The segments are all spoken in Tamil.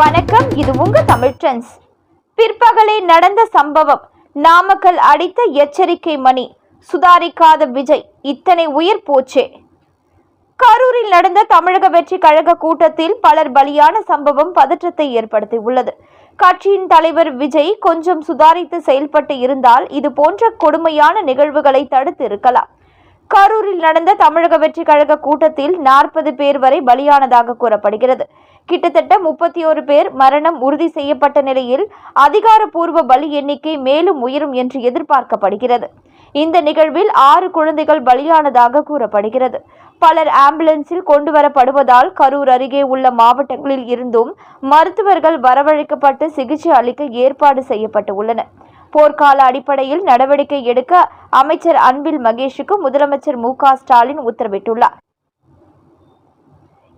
வணக்கம் இது உங்க தமிழ் ட்ரெண்ட்ஸ். பிற்பகலே நடந்த சம்பவம் நாமக்கல் அடித்த எச்சரிக்கை மணி சுதாரிக்காத விஜய் இத்தனை உயிர் போச்சே. கரூரில் நடந்த தமிழக வெற்றி கழக கூட்டத்தில் பலர் பலியான சம்பவம் பதற்றத்தை ஏற்படுத்தியுள்ளது. கட்சியின் தலைவர் விஜய் கொஞ்சம் சுதாரித்து செயல்பட்டு இருந்தால் இது போன்ற கொடுமையான நிகழ்வுகளை தடுத்து இருக்கலாம். கரூரில் நடந்த தமிழக வெற்றி கழக கூட்டத்தில் நாற்பது பேர் வரை பலியானதாக கூறப்படுகிறது. கிட்டத்தட்ட முப்பத்தி ஒரு பேர் மரணம் உறுதி செய்யப்பட்ட நிலையில் அதிகாரப்பூர்வ பலி எண்ணிக்கை மேலும் உயரும் என்று எதிர்பார்க்கப்படுகிறது. இந்த நிகழ்வில் ஆறு குழந்தைகள் பலியானதாக கூறப்படுகிறது. பலர் ஆம்புலன்ஸில் கொண்டு வரப்படுவதால் கரூர் அருகே உள்ள மாவட்டங்களில் இருந்தும் மருத்துவர்கள் வரவழைக்கப்பட்டு சிகிச்சை அளிக்க ஏற்பாடு செய்யப்பட்டு உள்ளன. போர்க்கால அடிப்படையில் நடவடிக்கை எடுக்க அமைச்சர் அன்பில் மகேஷுக்கு முதலமைச்சர் மு ஸ்டாலின் உத்தரவிட்டுள்ளார்.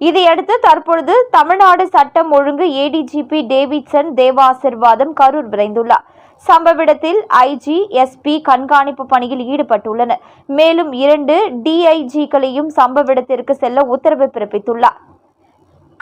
இதையடுத்து தற்பொழுது தமிழ்நாடு சட்டம் ஒழுங்கு ஏடிஜிபி டேவிட்சன் தேவாசிர்வாதம் கரூர் விரைந்துள்ளார். சம்பவ இடத்தில் ஐஜி எஸ்பி கண்காணிப்பு பணியில் ஈடுபட்டுள்ளனர். மேலும் இரண்டு டிஐஜிக்களையும் சம்பவ இடத்திற்கு செல்ல உத்தரவு பிறப்பித்துள்ளார்.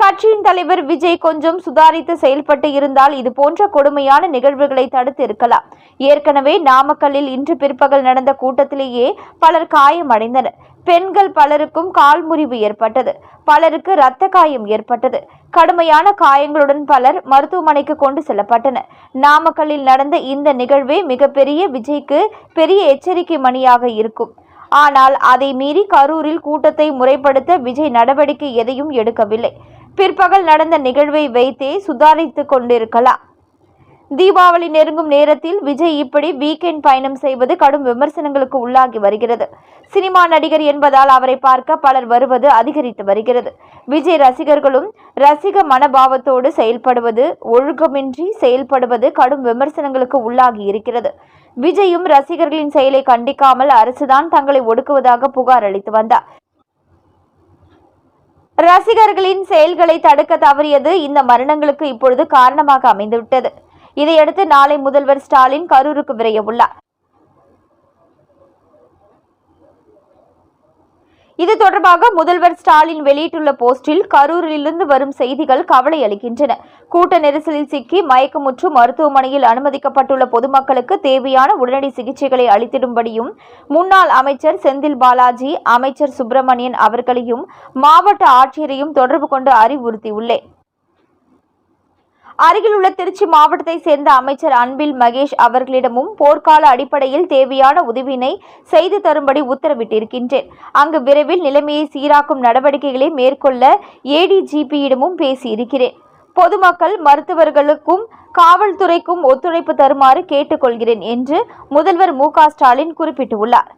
கட்சியின் தலைவர் விஜய் கொஞ்சம் சுதாரித்து செயல்பட்டு இருந்தால் இது போன்ற கொடுமையான நிகழ்வுகளை தடுத்து இருக்கலாம். ஏற்கனவே நாமக்கல்லில் இன்று பிற்பகல் நடந்த கூட்டத்திலேயே பலர் காயமடைந்தனர். பெண்கள் பலருக்கும் கால் முறிவு ஏற்பட்டது. பலருக்கு இரத்த காயம் ஏற்பட்டது. கடுமையான காயங்களுடன் பலர் மருத்துவமனைக்கு கொண்டு செல்லப்பட்டனர். நாமக்கல்லில் நடந்த இந்த நிகழ்வே மிகப்பெரிய விஜய்க்கு பெரிய எச்சரிக்கை மணியாக இருக்கும். ஆனால் அதை மீறி கரூரில் கூட்டத்தை முறைப்படுத்த விஜய் நடவடிக்கை எதையும் எடுக்கவில்லை. பிற்பகல் நடந்த நிகழ்வை வைத்தே சுதாரித்துக் கொண்டிருக்கலாம். தீபாவளி நெருங்கும் நேரத்தில் விஜய் இப்படி வீக்கெண்ட் பயணம் செய்வது கடும் விமர்சனங்களுக்கு உள்ளாகி வருகிறது. சினிமா நடிகர் என்பதால் அவரை பார்க்க பலர் வருவது அதிகரித்து வருகிறது. விஜய் ரசிகர்களும் ரசிக மனபாவத்தோடு செயல்படுவது ஒழுக்கமின்றி செயல்படுவது கடும் விமர்சனங்களுக்கு உள்ளாகி இருக்கிறது. விஜயும் ரசிகர்களின் செயலை கண்டிக்காமல் அரசுதான் தங்களை ஒடுக்குவதாக புகார் அளித்து வந்தார். ரசிகர்களின் செயல்களை தடுக்க தவறியது இந்த மரணங்களுக்கு இப்பொழுது காரணமாக அமைந்துவிட்டது. இதையடுத்து நாளை முதல்வர் ஸ்டாலின் கரூருக்கு விரைய உள்ளார் இது தொடர்பாக முதல்வர் ஸ்டாலின் வெளியிட்டுள்ள போஸ்டில் கரூரிலிருந்து வரும் செய்திகள் கவலை அளிக்கின்றன. கூட்ட நெரிசலில் சிக்கி மயக்கமுற்று மருத்துவமனையில் அனுமதிக்கப்பட்டுள்ள பொதுமக்களுக்கு தேவையான உடனடி சிகிச்சைகளை அளித்திடும்படியும் முன்னாள் அமைச்சர் செந்தில் பாலாஜி அமைச்சர் சுப்பிரமணியன் அவர்களையும் மாவட்ட ஆட்சியரையும் தொடர்பு கொண்டு அறிவுறுத்தியுள்ளேன். அருகிலுள்ள திருச்சி மாவட்டத்தை சேர்ந்த அமைச்சர் அன்பில் மகேஷ் அவர்களிடமும் போர்க்கால அடிப்படையில் தேவையான உதவியினை செய்து தரும்படி உத்தரவிட்டிருக்கின்றேன். அங்கு விரைவில் நிலைமையை சீராக்கும் நடவடிக்கைகளை மேற்கொள்ள ஏடிஜிபியிடமும் பேசியிருக்கிறேன். பொதுமக்கள் மருத்துவர்களுக்கும் காவல்துறைக்கும் ஒத்துழைப்பு தருமாறு கேட்டுக்கொள்கிறேன் என்று முதல்வர் மு ஸ்டாலின் குறிப்பிட்டுள்ளார்.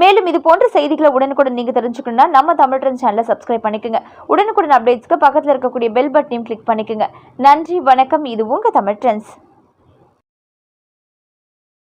மேலும் இது போன்ற செய்திகளை உடனுக்குடன் நீங்கள் தெரிஞ்சுக்கணும்னா நம்ம தமிழ் ட்ரெண்ட் சேனலை சப்ஸ்கிரைப் பண்ணிக்கோங்க. உடனுக்குடன் அப்டேட்ஸ்க்கு பக்கத்தில் இருக்கக்கூடிய பெல் பட்டனையும் கிளிக் பண்ணிக்கோங்க. நன்றி வணக்கம். இது உங்கள் தமிழ் ட்ரெண்ட்ஸ்.